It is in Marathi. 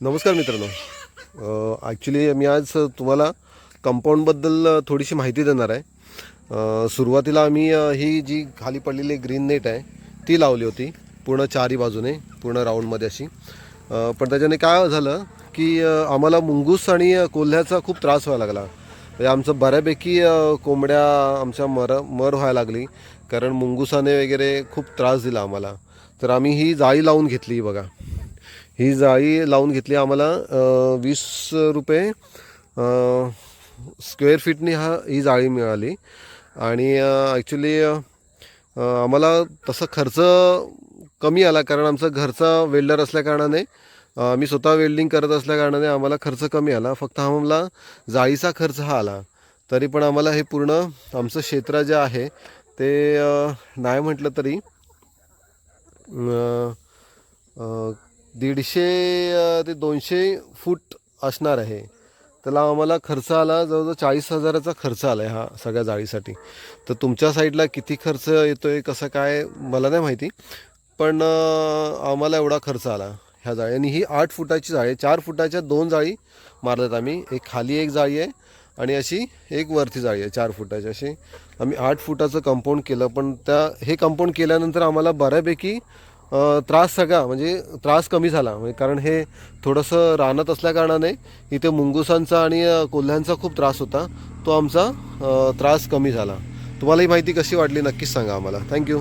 नमस्कार मित्रांनो. ॲक्च्युली मी आज तुम्हाला कंपाऊंडबद्दल थोडीशी माहिती देणार आहे. सुरुवातीला आम्ही ही जी खाली पडलेली ग्रीन नेट आहे ती लावली होती. पूर्ण चारी बाजूने पूर्ण राऊंडमध्ये अशी. पण त्याच्याने काय झालं की आम्हाला मुंगूस आणि कोल्ह्याचा खूप त्रास व्हायला लागला. म्हणजे आमचं बऱ्यापैकी कोंबड्या आमच्या मर मर व्हायला लागली. कारण मुंगुसाने वगैरे खूप त्रास दिला आम्हाला. तर आम्ही ही जाळी लावून घेतली बघा. ही जाळी लावून घेतली आम्हाला वीस रुपये स्क्वेअर फीटनी हा ही जाळी मिळाली. आणि ॲक्च्युली आम्हाला तसा खर्च कमी आला कारण आमचा घरचा वेल्डर असल्याकारणाने मी स्वतः वेल्डिंग करत असल्याकारणाने आम्हाला खर्च कमी आला. फक्त आम्हाला जाळीचा खर्च हा आला. तरी पण आम्हाला हे पूर्ण आमचं क्षेत्र जे आहे ते नाही म्हटलं तरी दीडशे ते दोनशे फूट असणार आहे. त्याला आम्हाला खर्च आला जवळजवळ चाळीस हजाराचा खर्च आला आहे हा सगळ्या जाळीसाठी. तर तुमच्या साईडला किती खर्च येतो आहे कसं काय मला नाही माहिती. पण आम्हाला एवढा खर्च आला ह्या जाळी. आणि ही आठ फुटाची जाळी आहे. चार फुटाच्या दोन जाळी मारल्यात आम्ही. एक खाली एक जाळी आहे आणि अशी एक वरती जाळी आहे चार फुटाची. अशी आम्ही आठ फुटाचं कंपाऊंड केलं पण त्या हे कंपाऊंड केल्यानंतर आम्हाला बऱ्यापैकी त्रास सगळा म्हणजे त्रास कमी झाला. म्हणजे कारण हे थोडंसं रानात असल्याकारणाने इथे मुंगुसांचा आणि कोल्ह्यांचा खूप त्रास होता. तो आमचा त्रास कमी झाला. तुम्हाला ही माहिती कशी वाटली नक्कीच सांगा आम्हाला. थँक्यू